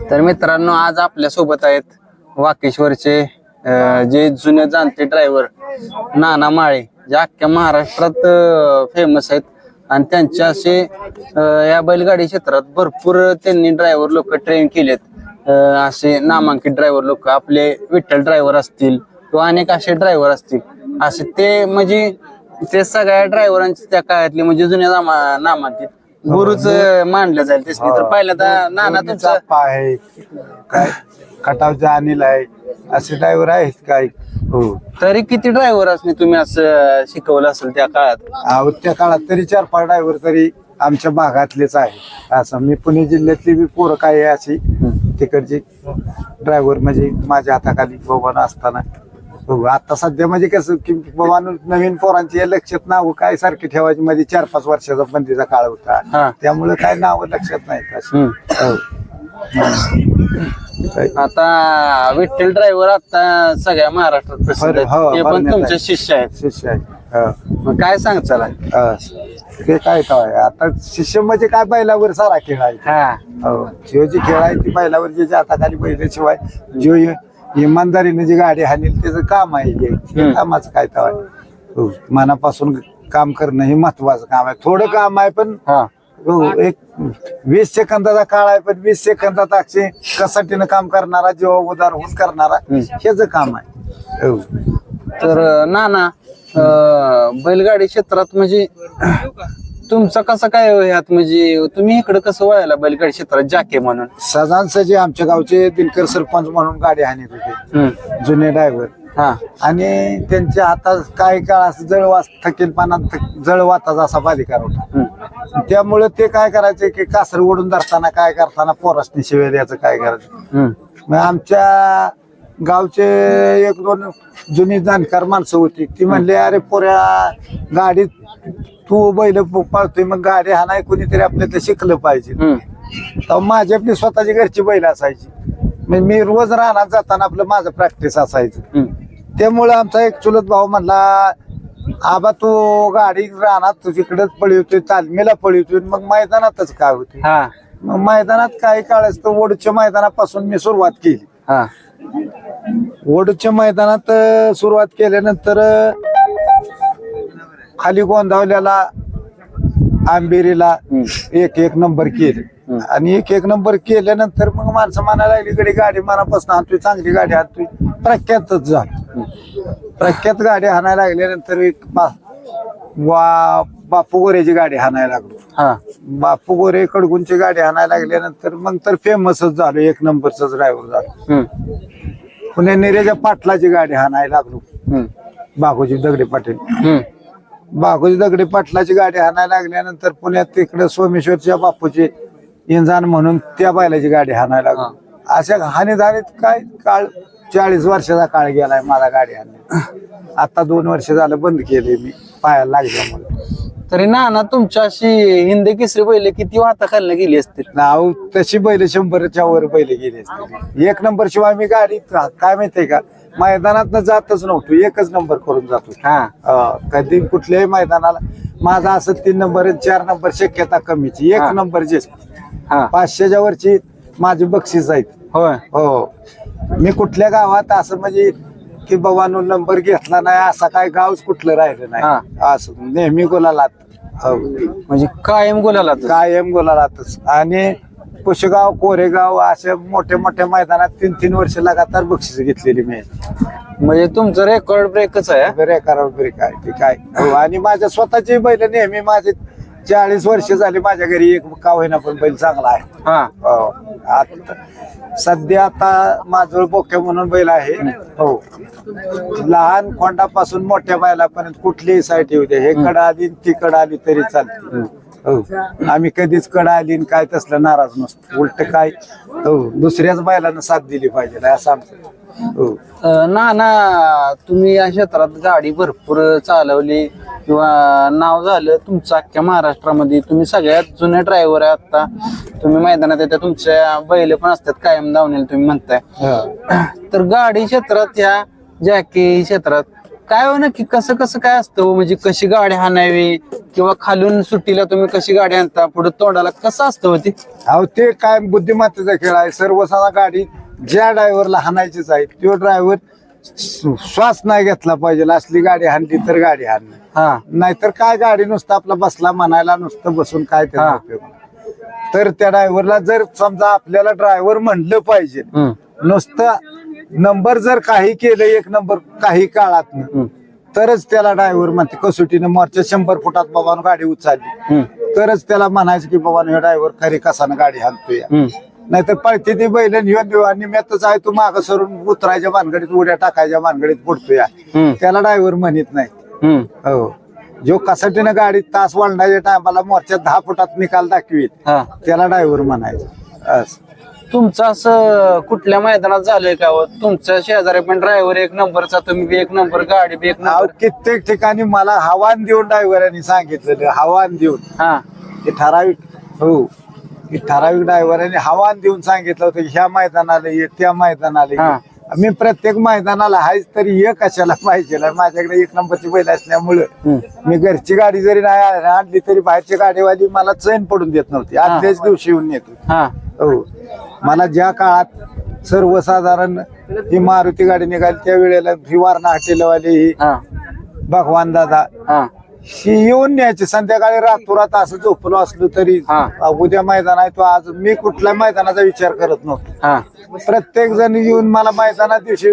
तर मित्रांनो आज आपल्यासोबत आहेत वाकेश्वरचे जे जुने जाणते ड्रायव्हर नाना माळे जे अख्ख्या महाराष्ट्रात फेमस आहेत. आणि त्यांचे असे या बैलगाडी क्षेत्रात भरपूर त्यांनी ड्रायव्हर लोक ट्रेन केलेत. असे नामांकित ड्रायव्हर लोक आपले विठ्ठल ड्रायव्हर असतील किंवा अनेक असे ड्रायव्हर असतील. असे ते म्हणजे ते सगळ्या ड्रायव्हरांचे त्या काळातले म्हणजे जुन्या नामांकित गुरुच मानलं जाईल तेच तर पहिल्यांदा नाना तुमचा चाप्पा आहे. काय? खटावचा अनिल आहे असे ड्रायव्हर आहेत काय? हो. तरी किती ड्रायव्हर असणे तुम्ही असं शिकवलं असेल त्या काळात? अहो, त्या काळात तरी चार पाच ड्रायव्हर तरी आमच्या भागातलेच आहे. असं मी पुणे जिल्ह्यातली बी पोरं काय आहे अशी तिकडची ड्रायव्हर म्हणजे माझ्या हाताखाली बाबा असताना. हो आता सध्या म्हणजे कसं की बाबा नवीन पोरांची लक्षात नाव काय सारखे ठेवायची मध्ये चार पाच वर्षाचा बंदीचा काळ हा. होता त्यामुळे काय नाव लक्षात नाहीत अशी हम्म. हो. काय? आता विठ्ठल ड्रायव्हर आता सगळ्या महाराष्ट्रात प्रसिद्ध आहेत. हो, ते पण तुमचे आहे. शिष्य आहेत शिष्य आहे हो. मग काय सांग चला हा. ते काय काय आता शिष्य म्हणजे काय बैलावर सारा खेळ आहे हा हो जो जी खेळ आहे ती बैलावर जे हाताखाली बैलाशिवाय जो इमानदारीने जी गाडी हाणेल त्याचं काम आहे हे. हे. कामाचं काय हो मनापासून काम करणं हे महत्वाचं काम आहे थोडं काम आहे पण हा हो एक वीस सेकंदाचा काळ आहे पण वीस सेकंदात अक्षय कसाटीनं काम करणारा जेव्हा उदार होऊन करणारा. हेच काम आहे हो तर अं, नाना अं, बैलगाडी क्षेत्रात म्हणजे तुमचं कसं काय हो ह्यात म्हणजे तुम्ही इकडे कसं वळायला बैलगाडी क्षेत्रात जाके म्हणून? सदान सजी आमच्या गावचे दिनकर सरपंच म्हणून गाडी हाणीत होते. हम्म. जुने ड्रायव्हर. हा. आणि त्यांच्या हातात काही काळ असं जळवास थकेलपणा जळवाताचा असा बाधिकार होता. हम्म. त्यामुळे ते काय करायचे की कासर ओढून धरताना काय करताना पोरासनी शिवाय द्यायचं काय करायचं. हम्म. मग आमच्या गावचे एक दोन जुनी जाणकार माणसं होती. ती म्हणले अरे पोऱ्या गाडीत तू बैल पाळतोय मग गाडी हाणाय कोणीतरी आपल्याला शिकलं पाहिजे. तर माझी आपली स्वतःची घरची बैल असायची. मग मी रोज रानात जाताना आपलं माझं प्रॅक्टिस असायचं. त्यामुळं आमचा एक चुलत भाऊ म्हणला आबा तू गाडी रानात तू तिकडच पळवतोय तालमीला पळवतोय मग मैदानातच काय होते? हा. मग मैदानात काही काळ असतं ओढूच्या मैदानापासून मी सुरुवात केली. हा. ओढूच्या मैदानात सुरुवात केल्यानंतर खाली गोंधावल्याला आंबेरीला. एक एक नंबर केले. आणि एक एक नंबर केल्यानंतर मग माणसं म्हणायला लागली गडी गाडी मनापासून आणतोय चांगली गाडी आणतोय प्रख्यातच झालं प्रख्यात गाडी हाणायला लागल्यानंतर एक बा वा बापू गोरेची गाडी हाणायला लागलो हा बापू गोरे कडगुंची गाडी हाणायला लागल्यानंतर मग तर फेमसच झालो एक नंबरच ड्रायव्हर झालो हम्म. पुणे निरेच्या पाटलाची गाडी हाणायला लागलो. बागोजी दगडे पाटील. बागोजी दगडे पाटलाची गाडी हाणायला लागल्यानंतर पुण्यात तिकडे सोमेश्वरच्या बापूची इंजान म्हणून त्या बैलाची गाडी हाणायला लागलो. अशा हानीधानीत काय काळ चाळीस वर्षाचा काळ गेलाय मला गाडी हाणण्यात आता दोन वर्ष झालं बंद केले मी पायाला लागल्यामुळे. तरी नाना तुमच्या अशी हिंदी केसरी बैल किती वाता खाल्ल्या गेली असतील? नाव तशी बैल शंभरच्या वर बैल गेली असते एक नंबर शिवाय मी गाडी काय माहितीये का? मैदानात जातच नव्हतो. एकच नंबर करून जातो. हा. कधी कुठल्याही मैदानाला माझा असं तीन नंबर चार नंबर शक्यता कमीची. एक नंबर जे हा. पाचशेच्या वरची माझी बक्षीस आहेत. होय. हो. मी कुठल्या गावात असं म्हणजे की बाबांनो नंबर घेतला नाही असं काय गावच कुठलं राहिलं नाही. असं नेहमी गुलालात. हो. म्हणजे कायम गोलाला कायम गुलालातच. आणि पुशगाव कोरेगाव अशा मोठ्या मोठ्या मैदानात तीन तीन वर्ष लगातार बक्षीस घेतलेली मी. म्हणजे तुमचं रेकॉर्ड ब्रेकच आहे बरे करा बरे काय ते काय हो, आणि माझ्या स्वतःची बैल नेहमी माझे चाळीस वर्ष झाली माझ्या घरी एक का होईना पण बैल चांगला आहे. हा. सध्या आता माझं बोक्या म्हणून बैल आहे. हो. लहान खोंडापासून मोठ्या बैलापर्यंत कुठलीही साईट येऊ दे. हे कड आली ती कड आली तरी चालते. हो. आम्ही कधीच कड आली काय तसलं नाराज नसतो. उलट काय? हो दुसऱ्याच बैलानं साथ दिली पाहिजे असं आमचं. हो. ना ना तुम्ही या क्षेत्रात गाडी भरपूर चालवली किंवा नाव झालं तुमचं अख्ख्या महाराष्ट्रामध्ये. तुम्ही सगळ्यात जुने ड्रायव्हर आहे आता. तुम्ही मैदानात येत्या तुमच्या बैल पण असतात कायम धावण्याला तुम्ही म्हणताय. तर गाडी क्षेत्रात ह्या जॅकी क्षेत्रात काय हो नक्की कसं कसं काय असतं हो? म्हणजे कशी गाडी हाणावी? किंवा खालून सुट्टीला तुम्ही कशी गाडी आणता? पुढे तोंडाला कसं असतं हो ते? अहो ते काय बुद्धिमत्तेचा खेळ आहे. सर्वसाधारण गाडी ज्या ड्रायव्हरला हाणायचीच आहे तो ड्रायव्हर श्वास नाही घेतला पाहिजे. असली गाडी हाणली तर गाडी हाणली हा. नाहीतर काय गाडी नुसतं आपला बसला म्हणायला नुसतं बसून काय त्याचा हा. उपयोग नाही. तर त्या ड्रायव्हरला जर समजा आपल्याला ड्रायव्हर म्हणलं पाहिजे हम्म, नुसतं नंबर जर काही केलं एक नंबर काही काळात तरच त्याला ड्रायव्हर म्हणते कसोटीनं मोर्चा शंभर फुटात बाबानं गाडी उचलली. तरच त्याला म्हणायचं की बाबा हे ड्रायव्हर खरी कसानं गाडी हम्म. नाहीतर पळते ती बैल निम्यातच आहे तू मागं सरून उतरायच्या भानगडीत उड्या टाकायच्या भानगडीत पडतोय त्याला ड्रायव्हर म्हणत नाही. हो. जो कसाटीनं गाडीत तास वळणाच्या टायमाला मोर्चात दहा फुटात निकाल दाखवीत त्याला ड्रायव्हर म्हणायचं. असं. तुमचं असं कुठल्या मैदानात झालंय का हो? तुमच्या शेजारी पण ड्रायव्हर एक नंबरचा तुम्ही बी एक नंबर गाडी बी एक अहो, नंबर कित्येक ठिकाणी मला हवान देऊन ड्रायव्हरांनी सांगितलेलं हवान देऊन. हा. ते ठराविक हो. ठराविक ड्रायव्हरांनी हवान देऊन सांगितलं होतं की ह्या मैदानाला ये त्या मैदानाला हा. ये मी प्रत्येक मैदानाला आहेच तरी ये कशाला पाहिजे? माझ्याकडे एक नंबरची बैल असल्यामुळं. मी घरची गाडी जरी नाही आणली तरी बाहेरची गाडीवाली मला चैन पडून देत नव्हती. आदल्याच दिवशी येऊन येतो हा. हो. मला ज्या काळात सर्वसाधारण ही मारुती गाडी निघाली त्या वेळेला ही वारणा हॉटेलवाली ही हा. भगवान दादा हा. ही येऊन न्यायची. संध्याकाळी रातोरात असं झोपलो असलो तरी हा. उद्या मैदान आहे तो आज मी कुठल्या मैदानाचा विचार करत नव्हतो. हा. प्रत्येक जण येऊन मला मैदानात दिवशी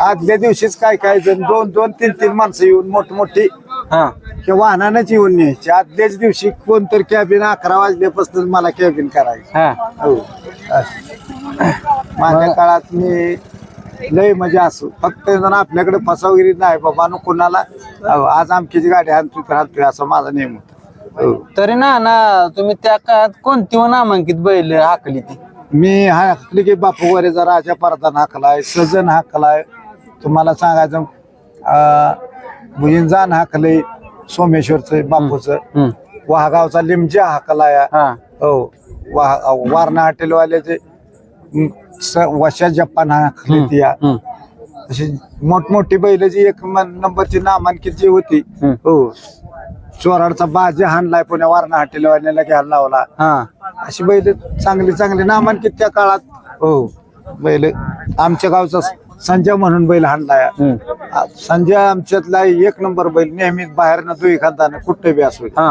आदल्या दिवशीच काय काय जण दोन दोन तीन तीन माणसं येऊन मोठमोठी हा. वाहनानच येऊन न्यायची. आदल्याच दिवशी कोणतरी कॅबिन अकरा वाजल्यापासून मला कॅबिन करायची. हा. हो. असं. माझ्या काळात मी लय मजा असो फक्त जण आपल्याकडे फसावगिरी नाही बाबा नु कुणाला अहो, आज आमकीची गाडी हाणतोय तर हाणतोय असा माझा नियम होता. हो. तरी ना ना तुम्ही त्या काळात कोणती हो नामांकित बैल हाकली ती? मी हाकली की बापू वरेचा राजा परदान हाकलाय सजन हाकलाय. तुम्हाला सांगायचं अं, भुजंजान हाकलंय सोमेश्वरचं बापूचं. वाघावचा लिमजा हाकलाय हा. हो वा- वारणा हॉटेलवाल्याचे वशा जपान हाकली ती या. हम्म. अशी मोठमोठी बैल जी एक नंबरची नामांकित जी होती. हो चोराडचा बाजी हाणलाय पुण्या वारणा हॉटेलवाल्याला घ्यायला लावला. हा. अशी बैल चांगली चांगली नामांकित त्या काळात. हो बैल आमच्या गावचा संजय म्हणून बैल हाणलाय. आ- संजय आमच्यातला एक नंबर बैल नेहमी बाहेरनं दुई खांदानं कुठे बी असू. हा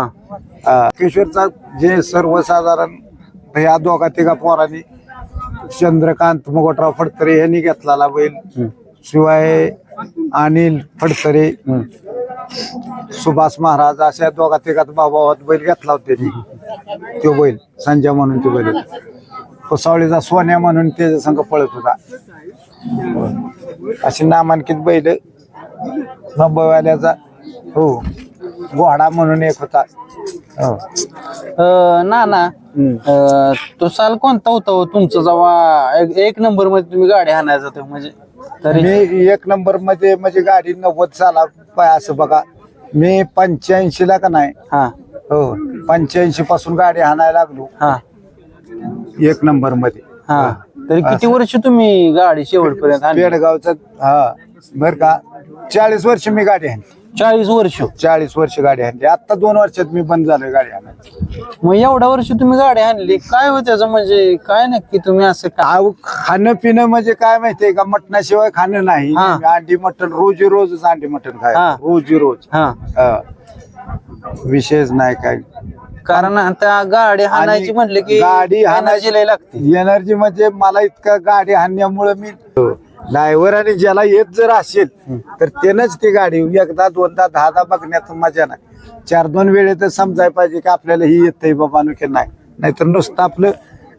आ, किशोरचा जे सर्वसाधारण ह्या दोघा तिघा पोरांनी चंद्रकांत मुगटराव फडतरे यांनी घेतलेला बैल. शिवाय अनिल फडतरे. सुभाष महाराज अशा दोघा तिघात बाबा बैल घेतला होता त्यांनी तो बैल संजय म्हणून तो बैल कोसावळीचा सोन्या म्हणून त्याच्या संघ पळत होता अशी नामांकित बैल मुंबईवाल्याचा हो घोडा म्हणून एक होता. हो. अं, ना ना अं, तो साल कोणता होता हो तुमचा जेव्हा एक- एक नंबरमध्ये तुम्ही गाडी हाणायचा तो म्हणजे? तरी? मी एक नंबरमध्ये म्हणजे गाडी नव्वद साला पाय असं बघा. मी पंच्याऐंशी ला का नाही? हा. हो पंच्याऐंशी पासून गाडी हाणायला लागलो. हा. एक नंबरमध्ये हा. तरी किती वर्ष तुम्ही गाडी शेवटपर्यंत हाणली? पेडगावचं हा बर का. चाळीस वर्ष मी गाडी हाणली चाळीस वर्ष. चाळीस वर्ष गाडी हाणली आता दोन वर्षात मी बंद झालोय गाडी हाणायची मग एवढ्या वर्ष तुम्ही गाडी आणली काय हो त्याचं म्हणजे काय नक्की तुम्ही असं का अहो खाणं पिणं म्हणजे काय माहितीये का? मटणाशिवाय खाणं नाही. हा. अंडी मटण रोजी रोजच अंडी मटण खाय हा. रोजी रोज. हा. हा. विशेष नाही काय. कारण त्या गाडी हाणायची म्हटलं की गाडी हाणायची लय लागते. एनर्जी म्हणजे मला इतकं गाडी हाणण्यामुळे मी ड्रायव्हर आणि ज्याला येत जर असेल तर त्यानंच ती गाडी एकदा दोनदा दहादा बघण्यात मजा नाही. चार दोन वेळेत समजायला पाहिजे की आपल्याला ही येतंय बाबा की नाही. नाहीतर नुसतं आपलं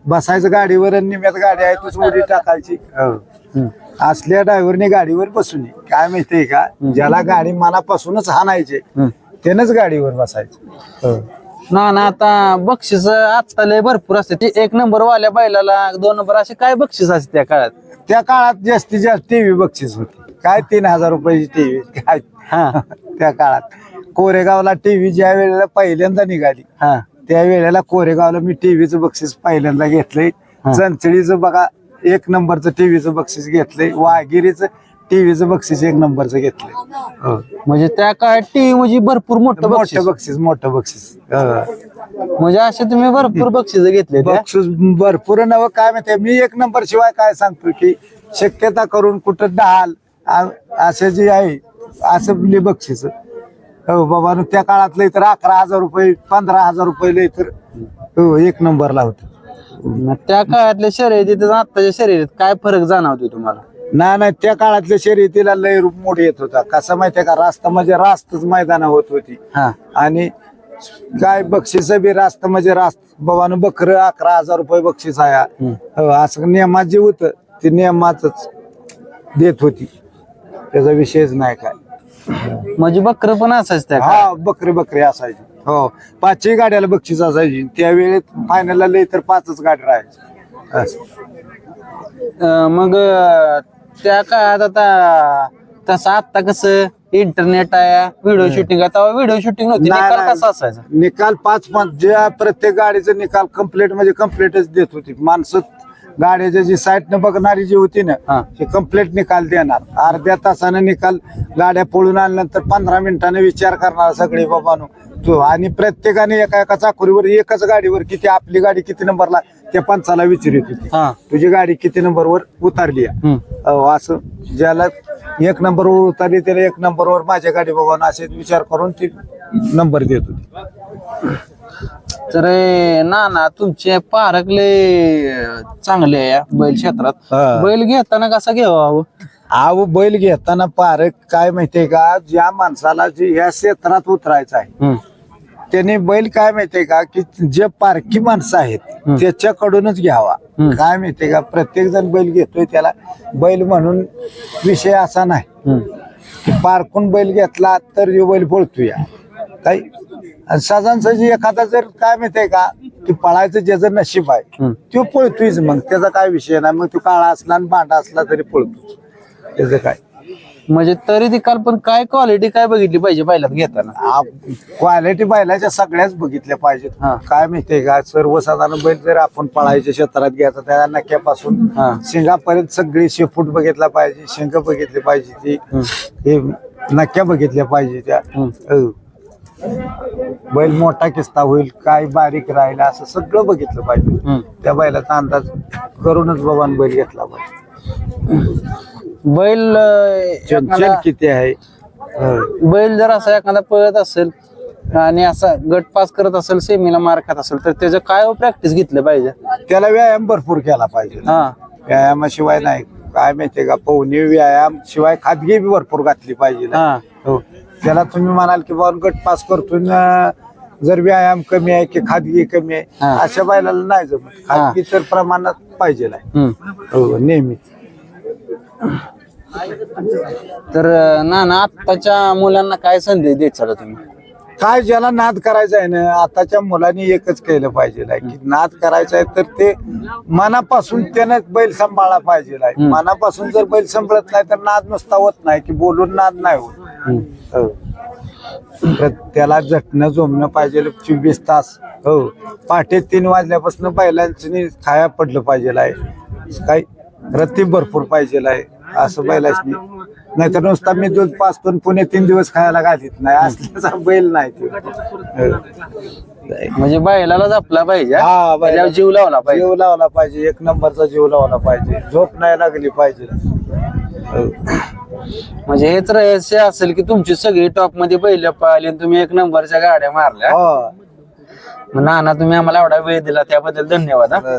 बसायचं गाडीवर आणि निम्यात गाडी आहे तूच उडी टाकायची. हम्म. असल्या ड्रायव्हरने गाडीवर बसून. काय माहितीये का? ज्याला गाडी मनापासूनच हाणायचे. त्यानंच गाडीवर बसायचं. ना ना आता बक्षीस आता लय भरपूर असते. ते एक नंबर वाल्या बैलाला दोन नंबर असे काय बक्षीस असते त्या काळात? त्या काळात जास्तीत जास्त टीव्ही बक्षीस होती. काय तीन हजार रुपयाची टीव्ही? काय? हा. त्या काळात. कोरेगावला टीव्ही ज्या वेळेला पहिल्यांदा निघाली हा. त्या वेळेला कोरेगावला मी टीव्हीचं बक्षीस पहिल्यांदा घेतलंय. हा. चंचळीचं बघा एक नंबरचं टीव्हीचं बक्षीस घेतलंय. वाघिरीचं टीव्हीचं बक्षीस एक नंबरचं घेतलं हो. म्हणजे त्या काळात टीव्ही म्हणजे भरपूर मोठं मोठं बक्षीस. मोठं बक्षीस. हो. म्हणजे असे तुम्ही भरपूर बक्षीस घेतले बक्षीस भरपूर नवं काय माहितीये मी एक नंबर शिवाय काय सांगतो की शक्यता करून कुठं डाल आ- असे जे आहे असं लई बक्षीस. हो बाबा नु त्या काळातलं तर अकरा हजार रुपये पंधरा हजार रुपये लई तर हो एक नंबरला होत. मग त्या काळातल्या शर्यतीत आणि आत्ताच्या शर्यतीत काय फरक जाणवतो तुम्हाला? ना नाही त्या काळातल्या शर्यतीला लय रूप मोड येत होता. कसं माहितीये का? रास्त म्हणजे रास्तच मैदान होत होती. हा. आणि काय बक्षीस बी रास्त म्हणजे रास्त. बाबानं बकर अकरा हजार रुपये बक्षीस आहे. हो, असं नियमात जे होत ते नियमाच देत होती. त्याचा विषयच नाही काय. म्हणजे बकर पण असायच त्या. हा बकरी बकरी असायची. हो पाचही गाड्याला बक्षीस असायची. त्यावेळेत फायनलला लय तर पाचच गाडी राहायची असं. अं, मग अं, त्या काळात आता तसं आता कसं इंटरनेट आहे व्हिडिओ शूटिंग आहे. तेव्हा व्हिडिओ शूटिंग नव्हती. नाही, निकाल नाही. कसा असायचा? निकाल पाच पाच ज्या प्रत्येक गाडीचा निकाल कंप्लीट म्हणजे कम्प्लीटच देत होती. माणसं गाड्याच्या जी न बघणारी जी होती ना. ते कंप्लीट निकाल देणार. अर्ध्या तासानं निकाल गाड्या पळून आणल्यानंतर पंधरा मिनिटाने विचार करणार सगळे बाबानो. तो आणि प्रत्येकाने एका एका चाकोरीवर एकच गाडीवर किती आपली गाडी किती नंबरला त्या पंचाला विचारित होती हा तुझी गाडी किती नंबरवर उतारली आहे हम्म. अहो, असं ज्याला एक नंबरवर उतरली त्याला एक नंबरवर माझ्या गाडी बघून असे विचार करून ती नंबर देत होती तर ना ना तुमचे पारकले चांगले आहे या बैल क्षेत्रात हा. बैल घेताना कसा घ्यावा अहो? आव बैल घेताना पारक काय माहितीये का ज्या माणसाला जे ह्या क्षेत्रात उतरायचं आहे हम्म. त्याने बैल काय माहितीये का की जे पारखी माणसं आहेत. त्याच्याकडूनच घ्यावा. काय माहितीये का प्रत्येक जण बैल घेतोय त्याला बैल म्हणून विषय असा नाही. की पारखून बैल घेतला तर ह्यो बैल पळतोय काही साधारण एखादा जर काय माहितीये का की पळायचं ज्याचं नशीब आहे. तो पळतोयच मग त्याचा काय विषय नाही मग तो काळा असला आणि भांडा असला तरी पळतो त्याचं काय म्हणजे तरी निकाल पण काय क्वालिटी काय बघितली पाहिजे बैलात घेताना क्वालिटी बैलाच्या सगळ्याच बघितल्या पाहिजेत हा. काय माहितीये का सर्वसाधारण बैल जर आपण पळायच्या क्षेत्रात घ्यायचा त्या नक्यापासून हा. शिंगापर्यंत सगळी शेपूट बघितला पाहिजे शिंग बघितली पाहिजे ती. हे नक्या बघितल्या पाहिजे त्या हम्म. हो. बैल मोठा किस्ता होईल काय बारीक राहिला असं सगळं बघितलं पाहिजे हम्म. त्या बैलाचा अंदाज करूनच बाबान बैल घेतला पाहिजे बैल अं, चंचल एखादा- किती आहे? हो. बैल जर असा एखादा पळत असेल आणि असा गट पास करत असेल सेमीला मार खात असेल तर त्याचं काय प्रॅक्टिस घेतलं पाहिजे? त्याला व्यायाम भरपूर केला पाहिजे. हा. व्यायामाशिवाय नाही. काय माहितीये का पोहणी व्यायाम शिवाय खादगी बी भरपूर घातली पाहिजे हा. हो. त्याला तुम्ही म्हणाल की बाबा गट पास करतो न, जर व्यायाम कमी आहे की खादगी कमी आहे? हा. अशा बैलाला नाही जमत. खादगी तर प्रमाणात पाहिजे हम्म. हो नेहमी तर ना ना आत्ताच्या मुलांना काय संदेश द्यायचा तुम्ही काय ज्याला नाद करायचा आहे ना आताच्या मुलांनी एकच केलं पाहिजे आहे की नाद करायचा आहे तर ते मनापासून त्याने बैल सांभाळला पाहिजे आहे. मनापासून जर बैल सांभाळत नाही तर नाद नुसता होत नाही की बोलून नाद नाही होत. हो. तर त्याला झटणं जोमणं पाहिजे चोवीस तास हो पहाटे तीन वाजल्यापासून बैलांनी खाया पडलं पाहिजे आहे काही रत्ती भरपूर पाहिजे आहे असं बैलाच नाहीतर नुसता मी दूध पाचतो पुणे तीन दिवस खायला घालीत नाही असल्याचा बैल नाही तो. म्हणजे बैलाला जपला पाहिजे हा, हा? त्याच्यावर जीव लावला पाहिजे जीव लावला पाहिजे एक नंबरचा जीव लावला पाहिजे झोप नाही लागली पाहिजे. म्हणजे हेच रहस्य असेल की तुमची सगळी टॉपमध्ये बैल पाहिली आणि तुम्ही एक नंबरच्या गाड्या मारल्या हो मग नाना तुम्ही आम्हाला एवढा वेळ दिला त्याबद्दल धन्यवाद हा.